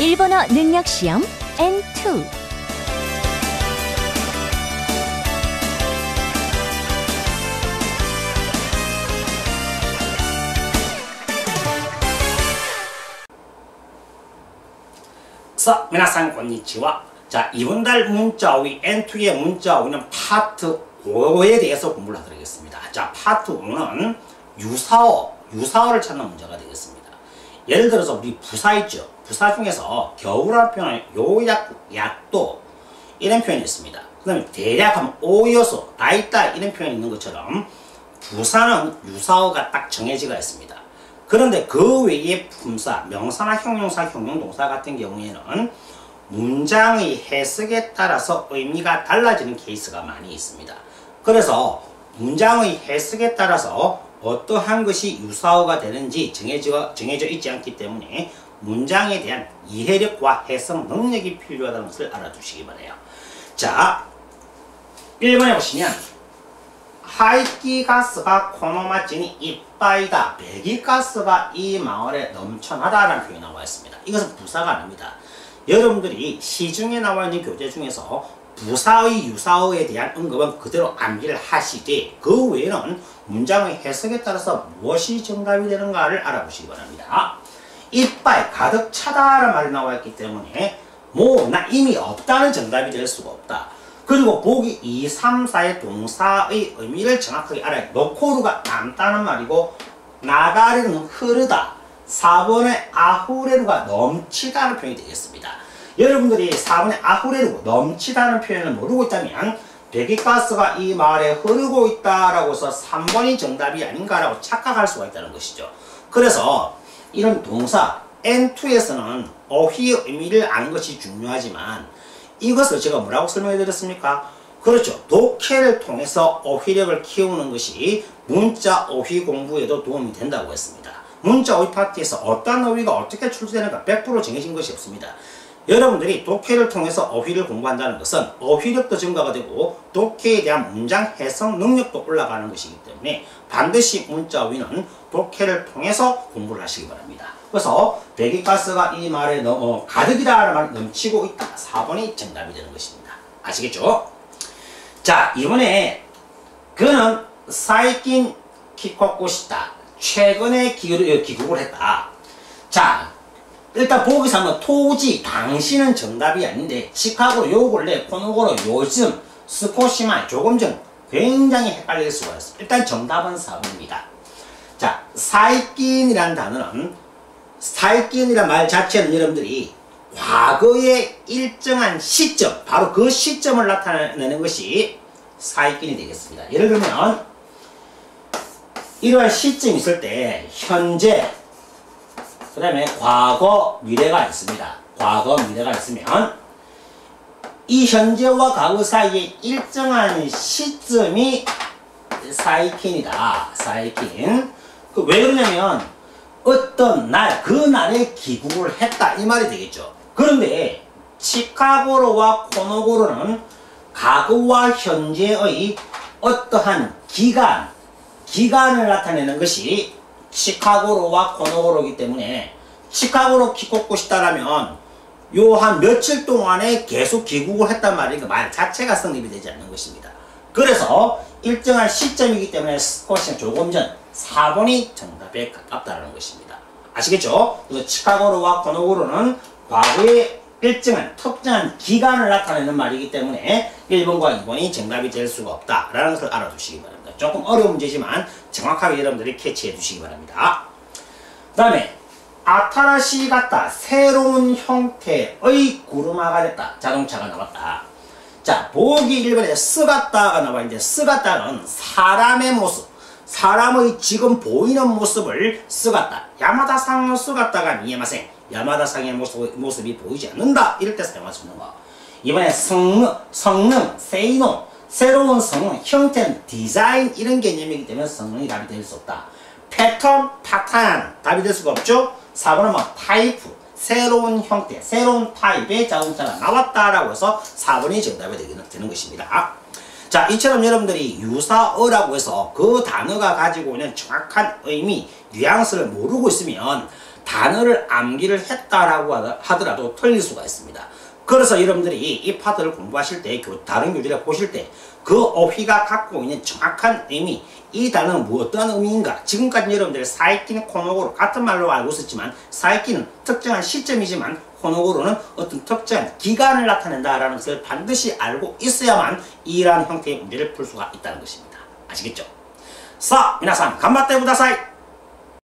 일본어 능력 시험 N2 さあ、皆さんこんにちは. 자, 이번 달 문자위 N2의 문자위는 파트 5에 대해서 공부를 하도록하겠습니다. 자, 파트 5는 유사어, 유사어를 찾는 문제가 되겠습니다. 예를 들어서 우리 부사 있죠. 부사 중에서 겨울한 표현은 요약, 약도 이런 표현이 있습니다. 그 다음에 대략 하면 오여서, 다 있다 이런 표현이 있는 것처럼 부사는 유사어가 딱 정해지가 있습니다. 그런데 그 외에 품사, 명사나 형용사, 형용동사 같은 경우에는 문장의 해석에 따라서 의미가 달라지는 케이스가 많이 있습니다. 그래서 문장의 해석에 따라서 어떠한 것이 유사어가 되는지 정해져, 정해져 있지 않기 때문에 문장에 대한 이해력과 해석 능력이 필요하다는 것을 알아두시기 바래요. 자, 1번에 보시면排気가스가 코노마치니 이빠이다. 배기가스가 이 마을에 넘쳐나다라는 표현이 나와 있습니다. 이것은 부사가 아닙니다. 여러분들이 시중에 나와 있는 교재 중에서 부사의 유사어에 대한 언급은 그대로 암기를 하시되 그 외에는 문장의 해석에 따라서 무엇이 정답이 되는가를 알아보시기 바랍니다. 이빨 가득 차다라는 말이 나와 있기 때문에 뭐나 이미 없다는 정답이 될 수가 없다. 그리고 보기 2, 3, 4의 동사의 의미를 정확하게 알아야 노코루가 남다는 말이고 나가르는 흐르다 4번의 아후레루가 넘치다는 표현이 되겠습니다. 여러분들이 4번의 아후레루 넘치다는 표현을 모르고 있다면 배기가스가 이 마을에 흐르고 있다라고 해서 3번이 정답이 아닌가라고 착각할 수가 있다는 것이죠. 그래서 이런 동사 N2에서는 어휘의 의미를 아는 것이 중요하지만 이것을 제가 뭐라고 설명해 드렸습니까? 그렇죠. 독해를 통해서 어휘력을 키우는 것이 문자 어휘 공부에도 도움이 된다고 했습니다. 문자 어휘 파트에서 어떤 어휘가 어떻게 출제되는가 100% 정해진 것이 없습니다. 여러분들이 독해를 통해서 어휘를 공부한다는 것은 어휘력도 증가가 되고 독해에 대한 문장 해석 능력도 올라가는 것이기 때문에 반드시 문자 어휘는 독해를 통해서 공부를 하시기 바랍니다. 그래서 배기가스가 이 말에 어, 가득이다라는 말 넘치고 있다. 4번이 정답이 되는 것입니다. 아시겠죠? 자 이번에 그는 사이킨 키코고 싶다. 최근에 기를, 기국을 했다. 자 일단 보기상은 토지 당신은 정답이 아닌데 시카고 요 근래 코노고로 요즘 스코시마 조금 전 굉장히 헷갈릴 수가 있어 일단 정답은 4번입니다. 자 사이킨이라는 단어는 사이킨이란 말 자체는 여러분들이 과거의 일정한 시점 바로 그 시점을 나타내는 것이 사이킨이 되겠습니다. 예를 들면 이러한 시점이 있을 때 현재 그 다음에 과거 미래가 있습니다. 과거 미래가 있으면 이 현재와 과거 사이에 일정한 시점이 사이킨이다. 사이킨. 그 왜 그러냐면 어떤 날, 그 날에 기국을 했다. 이 말이 되겠죠. 그런데 치카고로와 코노고로는 과거와 현재의 어떠한 기간, 기간을 나타내는 것이 시카고로와 코노고로이기 때문에 시카고로 기국고 싶다라면 요 한 며칠 동안에 계속 귀국을 했단 말이니까 말 자체가 성립이 되지 않는 것입니다. 그래서 일정한 시점이기 때문에 스코시는 조금 전 4번이 정답에 가깝다는 것입니다. 아시겠죠? 그래서 시카고로와 코노고로는 과거의 일정한 특정한 기간을 나타내는 말이기 때문에 1번과 2번이 정답이 될 수가 없다라는 것을 알아두시기 바랍니다. 조금 어려운 문제지만 정확하게 여러분들이 캐치해 두시기 바랍니다. 그 다음에 아타라시 같다. 새로운 형태의 구르마가 됐다. 자동차가 나왔다. 자 보기 1번에 쓰갔다가 나와 있는데 쓰갔다는 사람의 모습. 사람의 지금 보이는 모습을 쓰갔다. 야마다상의 쓰갔다가 미에마생 야마다상의 모습, 모습이 보이지 않는다. 이럴 때 사용할 수 있는 거. 이번에 성능, 성능, 세이노 새로운 성능, 형태, 디자인 이런 개념이기 때문에 성능이 답이 될 수 없다. 패턴, 파탄 답이 될 수가 없죠. 4번은 뭐 타입, 새로운 형태, 새로운 타입의 자동차가 나왔다라고 해서 4번이 정답이 되는 것입니다. 자, 이처럼 여러분들이 유사어라고 해서 그 단어가 가지고 있는 정확한 의미, 뉘앙스를 모르고 있으면 단어를 암기를 했다라고 하더라도 틀릴 수가 있습니다. 그래서 여러분들이 이 파트를 공부하실 때, 그 다른 교재를 보실 때, 그 어휘가 갖고 있는 정확한 의미, 이 단어는 뭐 무엇떤 의미인가? 지금까지 여러분들 사이키는 코노고로 같은 말로 알고 있었지만, 사이키는 특정한 시점이지만, 코노고로는 어떤 특정한 기간을 나타낸다라는 것을 반드시 알고 있어야만 이러한 형태의 문제를 풀 수가 있다는 것입니다. 아시겠죠? 사, 미나상, 간마떼 부다사이!